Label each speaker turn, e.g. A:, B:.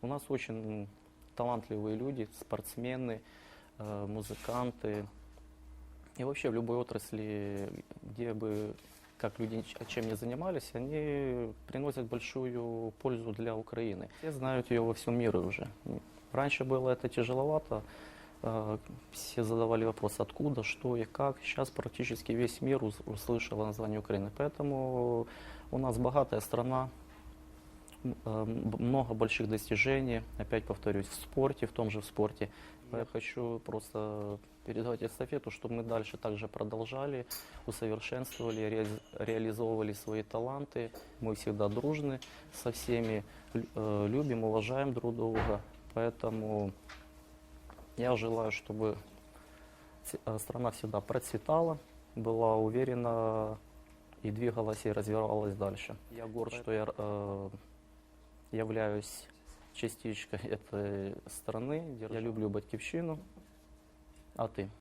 A: У нас очень талантливые люди, спортсмены, э, музыканты. И вообще в любой отрасли, где бы как люди ч- чем ни занимались, они приносят большую пользу для Украины. Все знают ее во всем мире уже. Раньше было это тяжеловато, э, все задавали вопрос, откуда, что и как. Сейчас практически весь мир ус- услышал название Украины. Поэтому у нас богатая страна, м, э, м- много больших достижений, опять повторюсь, в спорте, в том же в спорте. Я хочу просто передавать эстафету, чтобы мы дальше также продолжали, усовершенствовали, ре- реализовывали свои таланты. Мы всегда дружны со всеми, лю- э, любим, уважаем друг друга. Поэтому я желаю, чтобы ц- э, страна всегда процветала, была уверена и двигалась и развивалась дальше. Я горд, что я э, являюсь частичкой этой страны. Я люблю Батьківщину. А ты?